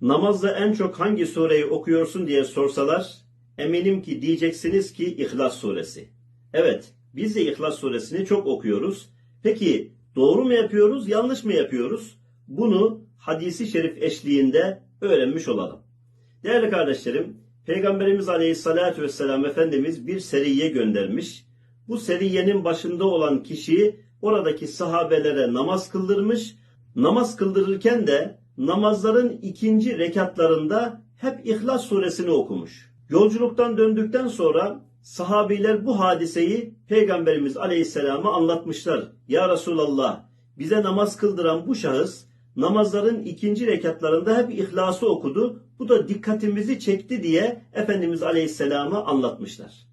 namazda en çok hangi sureyi okuyorsun diye sorsalar eminim ki diyeceksiniz ki İhlas suresi. Evet biz de İhlas suresini çok okuyoruz. Peki doğru mu yapıyoruz yanlış mı yapıyoruz? Bunu hadisi şerif eşliğinde öğrenmiş olalım. Değerli kardeşlerim Peygamberimiz Aleyhisselatü Vesselam Efendimiz bir seriye göndermiş. Bu seriyenin başında olan kişi oradaki sahabelere namaz kıldırmış. Namaz kıldırırken de namazların ikinci rekatlarında hep İhlas suresini okumuş. Yolculuktan döndükten sonra sahabiler bu hadiseyi Peygamberimiz Aleyhisselam'a anlatmışlar. Ya Resulallah bize namaz kıldıran bu şahıs namazların ikinci rekatlarında hep İhlas'ı okudu. Bu da dikkatimizi çekti diye Efendimiz Aleyhisselam'a anlatmışlar.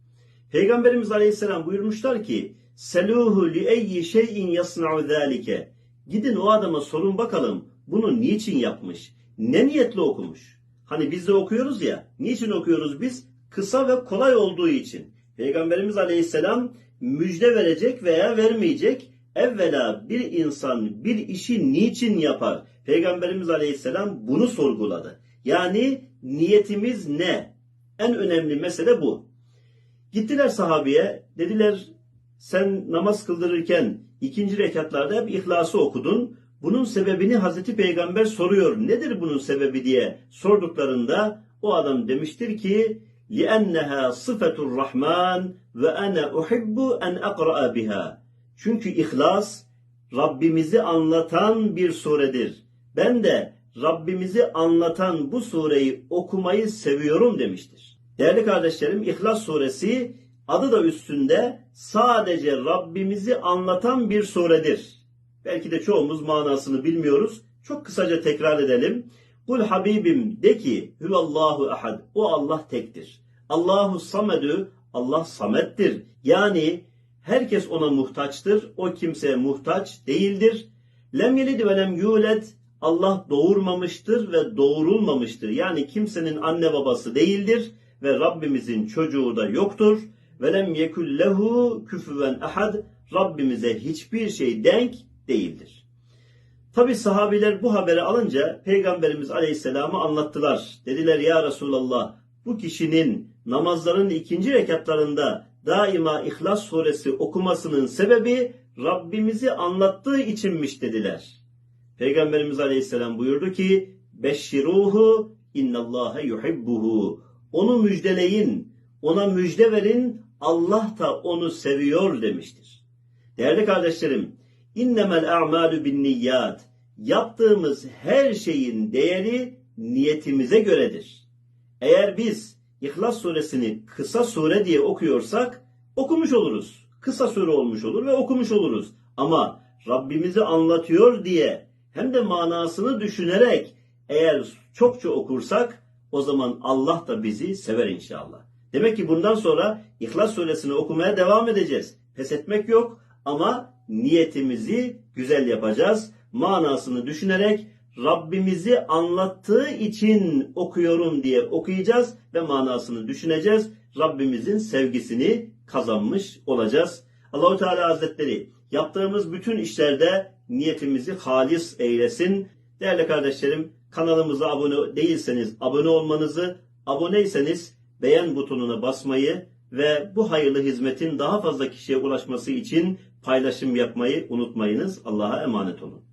Peygamberimiz Aleyhisselam buyurmuşlar ki Seluhu li eyyi şeyin yasna'u zâlike. Gidin o adama sorun bakalım bunu niçin yapmış? Ne niyetle okumuş? Hani biz de okuyoruz ya. Niçin okuyoruz biz? Kısa ve kolay olduğu için. Peygamberimiz Aleyhisselam müjde verecek veya vermeyecek. Evvela bir insan bir işi niçin yapar? Peygamberimiz Aleyhisselam bunu sorguladı. Yani niyetimiz ne? En önemli mesele bu. Gittiler sahabeye dediler sen namaz kıldırırken ikinci rekatlarda hep İhlas'ı okudun. Bunun sebebini Hazreti Peygamber soruyor. Nedir bunun sebebi diye sorduklarında o adam demiştir ki لِأَنَّهَا صِفَةُ الرَّحْمَانِ وَأَنَا أُحِبُّ أَنْ أَقْرَأَ بِهَا Çünkü İhlas Rabbimizi anlatan bir suredir. Ben de Rabbimizi anlatan bu sureyi okumayı seviyorum demiştir. Değerli kardeşlerim İhlas suresi adı da üstünde sadece Rabbimizi anlatan bir suredir. Belki de çoğumuz manasını bilmiyoruz. Çok kısaca tekrar edelim. Kul Habibim de ki Hüvallahu ahad. O Allah tektir. Allahu samedü. Allah samettir. Yani herkes ona muhtaçtır. O kimseye muhtaç değildir. Lem yelid ve lem yuled. Allah doğurmamıştır ve doğurulmamıştır. Yani kimsenin anne babası değildir ve Rabbimizin çocuğu da yoktur. Ve lem yekul lehu küfüven ahad. Rabbimize hiçbir şey denk değildir. Tabi sahabiler bu haberi alınca Peygamberimiz Aleyhisselam'ı anlattılar. Dediler ya Resulallah bu kişinin namazların ikinci rekatlarında daima İhlas suresi okumasının sebebi Rabbimizi anlattığı içinmiş dediler. Peygamberimiz Aleyhisselam buyurdu ki Beşşiruhu innallâhe yuhibbuhu Onu müjdeleyin, ona müjde verin, Allah da onu seviyor demiştir. Değerli kardeşlerim, İnnemel a'malu bin niyyat. Yaptığımız her şeyin değeri niyetimize göredir. Eğer biz İhlas suresini kısa sure diye okuyorsak okumuş oluruz. Kısa sure olmuş olur ve okumuş oluruz. Ama Rabbimizi anlatıyor diye hem de manasını düşünerek eğer çokça okursak o zaman Allah da bizi sever inşallah. Demek ki bundan sonra İhlas suresini okumaya devam edeceğiz. Pes etmek yok ama niyetimizi güzel yapacağız. Manasını düşünerek Rabbimizi anlattığı için okuyorum diye okuyacağız ve manasını düşüneceğiz. Rabbimizin sevgisini kazanmış olacağız. Allahu Teala Hazretleri yaptığımız bütün işlerde niyetimizi halis eylesin. Değerli kardeşlerim kanalımıza abone değilseniz abone olmanızı, aboneyseniz beğen butonuna basmayı ve bu hayırlı hizmetin daha fazla kişiye ulaşması için paylaşım yapmayı unutmayınız. Allah'a emanet olun.